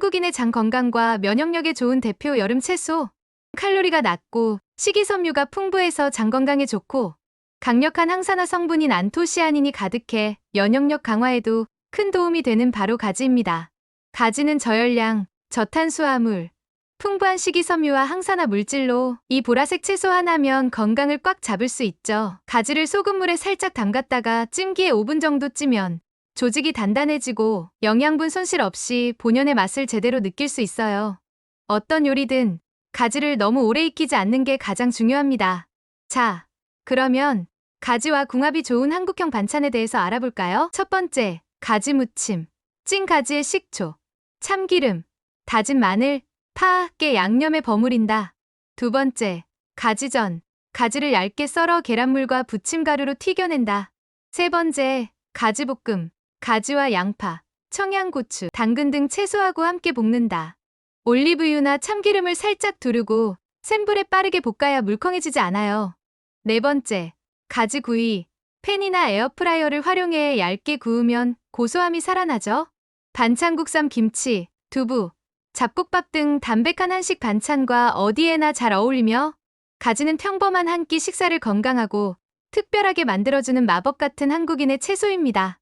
한국인의 장 건강과 면역력에 좋은 대표 여름 채소. 칼로리가 낮고 식이섬유가 풍부해서 장 건강에 좋고 강력한 항산화 성분인 안토시아닌이 가득해 면역력 강화에도 큰 도움이 되는 바로 가지입니다. 가지는 저열량, 저탄수화물, 풍부한 식이섬유와 항산화 물질로 이 보라색 채소 하나면 건강을 꽉 잡을 수 있죠. 가지를 소금물에 살짝 담갔다가 찜기에 5분 정도 찌면 조직이 단단해지고 영양분 손실 없이 본연의 맛을 제대로 느낄 수 있어요. 어떤 요리든 가지를 너무 오래 익히지 않는 게 가장 중요합니다. 자, 그러면 가지와 궁합이 좋은 한국형 반찬에 대해서 알아볼까요? 첫 번째, 가지 무침. 찐 가지에 식초, 참기름, 다진 마늘, 파, 깨 양념에 버무린다. 두 번째, 가지전. 가지를 얇게 썰어 계란물과 부침가루로 튀겨낸다. 세 번째, 가지볶음. 가지와 양파, 청양고추, 당근 등 채소하고 함께 볶는다. 올리브유나 참기름을 살짝 두르고 센 불에 빠르게 볶아야 물컹해지지 않아요. 네 번째, 가지 구이. 팬이나 에어프라이어를 활용해 얇게 구우면 고소함이 살아나죠. 반찬국삼 김치, 두부, 잡곡밥 등 담백한 한식 반찬과 어디에나 잘 어울리며 가지는 평범한 한 끼 식사를 건강하고 특별하게 만들어주는 마법 같은 한국인의 채소입니다.